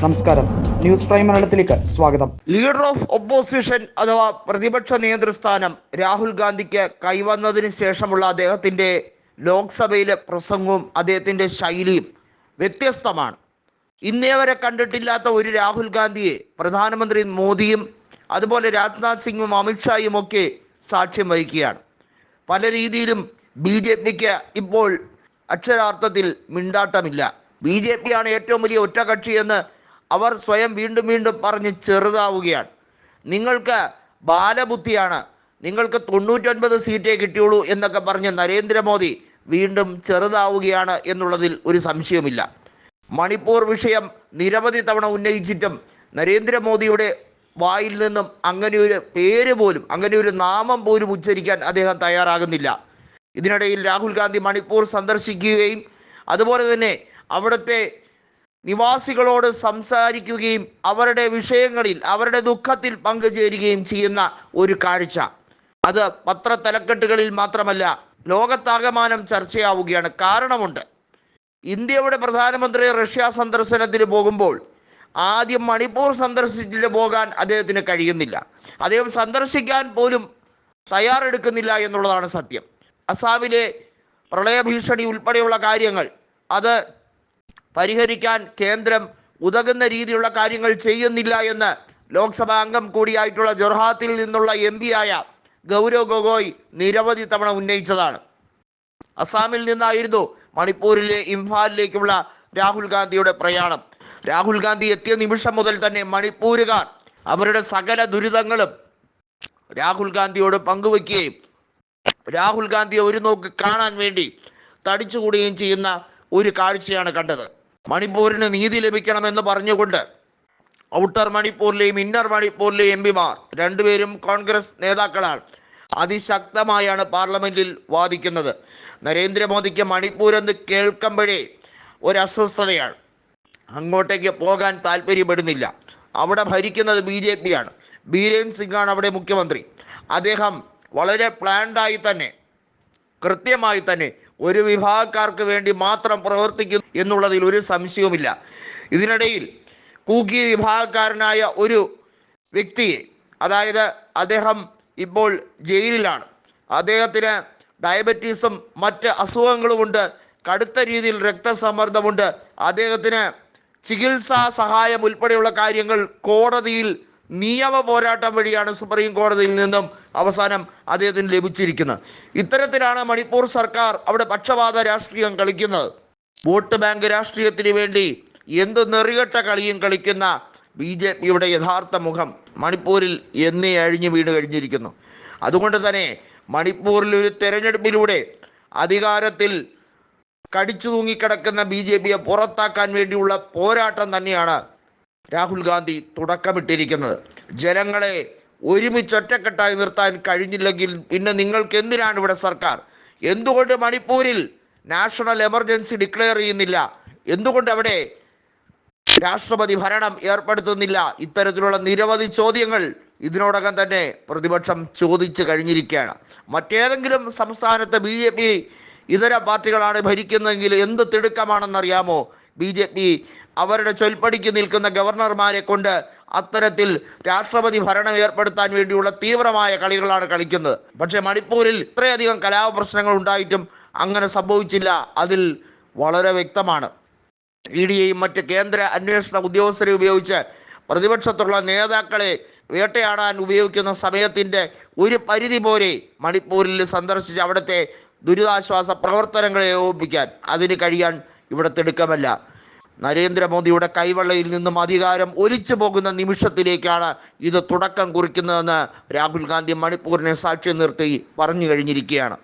നമസ്കാരം. News prime മലയാളത്തിലേക്ക് സ്വാഗതം. ലീഡർ ഓഫ് ഒപ്പോസിഷൻ അഥവാ പ്രതിപക്ഷ നേതൃസ്ഥാനം രാഹുൽ ഗാന്ധിക്ക് കൈവന്നതിന് ശേഷമുള്ള അദ്ദേഹത്തിന്റെ ലോക്സഭയിലെ പ്രസംഗവും അദ്ദേഹത്തിന്റെ ശൈലിയും വ്യത്യസ്തമാണ്. ഇന്നേ വരെ കണ്ടിട്ടില്ലാത്ത ഒരു രാഹുൽ ഗാന്ധിയെ പ്രധാനമന്ത്രി മോദിയും അതുപോലെ രാജ്നാഥ് സിംഗും അമിത്ഷായും ഒക്കെ സാക്ഷ്യം വഹിക്കുകയാണ്. പല രീതിയിലും ബി ജെ പിക്ക് ഇപ്പോൾ അക്ഷരാർത്ഥത്തിൽ മിണ്ടാട്ടമില്ല. ബി ജെ പി ആണ് ഏറ്റവും വലിയ ഒറ്റകക്ഷി എന്ന് അവർ സ്വയം വീണ്ടും വീണ്ടും പറഞ്ഞ് ചെറുതാവുകയാണ്. നിങ്ങൾക്ക് ബാലബുദ്ധിയാണ്. നിങ്ങൾക്ക് തൊണ്ണൂറ്റൊൻപത് സീറ്റേ കിട്ടിയുള്ളൂ എന്നൊക്കെ പറഞ്ഞ് നരേന്ദ്രമോദി വീണ്ടും ചെറുതാവുകയാണ് എന്നുള്ളതിൽ ഒരു സംശയമില്ല മണിപ്പൂർ വിഷയം നിരവധി തവണ ഉന്നയിച്ചിട്ടും നരേന്ദ്രമോദിയുടെ വായിൽ നിന്നും അങ്ങനെ ഒരു പേര് പോലും അങ്ങനെ ഒരു നാമം പോലും ഉച്ചരിക്കാൻ അദ്ദേഹം തയ്യാറാകുന്നില്ല. ഇതിനിടയിൽ രാഹുൽ ഗാന്ധി മണിപ്പൂർ സന്ദർശിക്കുകയും അതുപോലെ തന്നെ അവിടുത്തെ നിവാസികളോട് സംസാരിക്കുകയും അവരുടെ വിഷയങ്ങളിൽ അവരുടെ ദുഃഖത്തിൽ പങ്കുചേരുകയും ചെയ്യുന്ന ഒരു കാഴ്ച. അത് പത്ര തലക്കെട്ടുകളിൽ മാത്രമല്ല ലോകത്താകമാനം ചർച്ചയാവുകയാണ്. കാരണമുണ്ട് ഇന്ത്യയുടെ പ്രധാനമന്ത്രി റഷ്യ സന്ദർശനത്തിന് പോകുമ്പോൾ ആദ്യം മണിപ്പൂർ സന്ദർശിച്ചിട്ട് പോകാൻ അദ്ദേഹത്തിന് കഴിയുന്നില്ല. അദ്ദേഹം സന്ദർശിക്കാൻ പോലും തയ്യാറെടുക്കുന്നില്ല എന്നുള്ളതാണ് സത്യം. അസാമിലെ പ്രളയഭീഷണി ഉൾപ്പെടെയുള്ള കാര്യങ്ങൾ അത് പരിഹരിക്കാൻ കേന്ദ്രം ഉതകുന്ന രീതിയിലുള്ള കാര്യങ്ങൾ ചെയ്യുന്നില്ല എന്ന് ലോക്സഭാ അംഗം കൂടിയായിട്ടുള്ള ജൊർഹാത്തിൽ നിന്നുള്ള എം ആയ ഗൗരവ് ഗൊഗോയ് നിരവധി തവണ ഉന്നയിച്ചതാണ്. അസാമിൽ നിന്നായിരുന്നു മണിപ്പൂരിലെ ഇംഫാലിലേക്കുള്ള രാഹുൽ ഗാന്ധിയുടെ പ്രയാണം. രാഹുൽ ഗാന്ധി എത്തിയ നിമിഷം മുതൽ തന്നെ മണിപ്പൂരുകാർ അവരുടെ സകല ദുരിതങ്ങളും രാഹുൽ ഗാന്ധിയോട് പങ്കുവെക്കുകയും രാഹുൽ ഗാന്ധിയെ ഒരു നോക്ക് കാണാൻ വേണ്ടി തടിച്ചുകൂടുകയും ചെയ്യുന്ന ഒരു കാഴ്ചയാണ് കണ്ടത്. മണിപ്പൂരിന് നീതി ലഭിക്കണമെന്ന് പറഞ്ഞുകൊണ്ട് ഔട്ടർ മണിപ്പൂരിലെയും ഇന്നർ മണിപ്പൂരിലെയും എം പിമാർ രണ്ടുപേരും കോൺഗ്രസ് നേതാക്കളാണ്. അതിശക്തമായാണ് പാർലമെന്റിൽ വാദിക്കുന്നത്. നരേന്ദ്രമോദിക്ക് മണിപ്പൂർ എന്ന് കേൾക്കുമ്പോഴേ ഒരു അസ്വസ്ഥതയാണ് അങ്ങോട്ടേക്ക് പോകാൻ താല്പര്യപ്പെടുന്നില്ല. അവിടെ ഭരിക്കുന്നത് ബി ജെ പിയാണ് ബീരേൻ സിംഗാണ് അവിടെ മുഖ്യമന്ത്രി. അദ്ദേഹം വളരെ പ്ലാൻഡായി തന്നെ കൃത്യമായി തന്നെ ഒരു വിഭാഗക്കാർക്ക് വേണ്ടി മാത്രം പ്രവർത്തിക്കുന്നു എന്നുള്ളതിൽ ഒരു സംശയവുമില്ല. ഇതിനിടയിൽ കൂക്കി വിഭാഗക്കാരനായ ഒരു വ്യക്തിയെ അതായത് അദ്ദേഹം ഇപ്പോൾ ജയിലിലാണ്. അദ്ദേഹത്തിന് ഡയബറ്റീസും മറ്റ് അസുഖങ്ങളുമുണ്ട്. കടുത്ത രീതിയിൽ രക്തസമ്മർദ്ദമുണ്ട്. അദ്ദേഹത്തിന് ചികിത്സാ സഹായം ഉൾപ്പെടെയുള്ള കാര്യങ്ങൾ കോടതിയിൽ നിയമ പോരാട്ടം വഴിയാണ് സുപ്രീം കോടതിയിൽ നിന്നും അവസാനം അദ്ദേഹത്തിന് ലഭിച്ചിരിക്കുന്നത് ഇത്തരത്തിലാണ് മണിപ്പൂർ സർക്കാർ അവിടെ പക്ഷപാത രാഷ്ട്രീയം കളിക്കുന്നത്. വോട്ട് ബാങ്ക് രാഷ്ട്രീയത്തിന് വേണ്ടി എന്ത് നെറികെട്ട കളിയും കളിക്കുന്ന ബി ജെ പിയുടെ യഥാർത്ഥ മുഖം മണിപ്പൂരിൽ എന്നേ അഴിഞ്ഞു വീണ് കഴിഞ്ഞിരിക്കുന്നു. അതുകൊണ്ട് തന്നെ മണിപ്പൂരിൽ ഒരു തെരഞ്ഞെടുപ്പിലൂടെ അധികാരത്തിൽ കടിച്ചു തൂങ്ങിക്കിടക്കുന്ന ബി ജെ പിയെ പുറത്താക്കാൻ വേണ്ടിയുള്ള പോരാട്ടം തന്നെയാണ് രാഹുൽ ഗാന്ധി തുടക്കമിട്ടിരിക്കുന്നത്. ജനങ്ങളെ ഒരുമിച്ച് ഒറ്റക്കെട്ടായി നിർത്താൻ കഴിഞ്ഞില്ലെങ്കിൽ പിന്നെ നിങ്ങൾക്ക് എന്തിനാണ് ഇവിടെ സർക്കാർ? എന്തുകൊണ്ട് മണിപ്പൂരിൽ നാഷണൽ എമർജൻസി ഡിക്ലെയർ ചെയ്യുന്നില്ല? എന്തുകൊണ്ട് അവിടെ രാഷ്ട്രപതി ഭരണം ഏർപ്പെടുത്തുന്നില്ല? ഇത്തരത്തിലുള്ള നിരവധി ചോദ്യങ്ങൾ ഇതിനോടകം തന്നെ പ്രതിപക്ഷം ചോദിച്ചു കഴിഞ്ഞിരിക്കുകയാണ്. മറ്റേതെങ്കിലും സംസ്ഥാനത്തെ ബി ജെ പി ഇതര പാർട്ടികളാണ് ഭരിക്കുന്നതെങ്കിൽ എന്ത് തിടുക്കമാണെന്നറിയാമോ? ബി ജെ പി അവരുടെ ചൊൽപ്പടിക്ക് നിൽക്കുന്ന ഗവർണർമാരെ കൊണ്ട് അത്തരത്തിൽ രാഷ്ട്രപതി ഭരണം ഏർപ്പെടുത്താൻ വേണ്ടിയുള്ള തീവ്രമായ കളികളാണ് കളിക്കുന്നത്. പക്ഷേ മണിപ്പൂരിൽ ഇത്രയധികം കലാപപ്രശ്നങ്ങൾ ഉണ്ടായിട്ടും അങ്ങനെ സംഭവിച്ചില്ല. അതിൽ വളരെ വ്യക്തമാണ്. ഇ ഡിയെയും മറ്റ് കേന്ദ്ര അന്വേഷണ ഉദ്യോഗസ്ഥരെ ഉപയോഗിച്ച് പ്രതിപക്ഷത്തുള്ള നേതാക്കളെ വേട്ടയാടാൻ ഉപയോഗിക്കുന്ന സമയത്തിന്റെ ഒരു പരിധി പോലെ മണിപ്പൂരിൽ സന്ദർശിച്ച് അവിടുത്തെ ദുരിതാശ്വാസ പ്രവർത്തനങ്ങളെ ഏകോപിപ്പിക്കാൻ. അതിന് കഴിയാൻ ഇവിടെ തിടുക്കമല്ല. നരേന്ദ്രമോദിയുടെ കൈവള്ളയിൽ നിന്നും അധികാരം ഒലിച്ചു പോകുന്ന നിമിഷത്തിലേക്കാണ് ഇത് തുടക്കം കുറിക്കുന്നതെന്ന് രാഹുൽ ഗാന്ധി മണിപ്പൂരിനെ സാക്ഷ്യം നിർത്തി പറഞ്ഞു കഴിഞ്ഞിരിക്കുകയാണ്.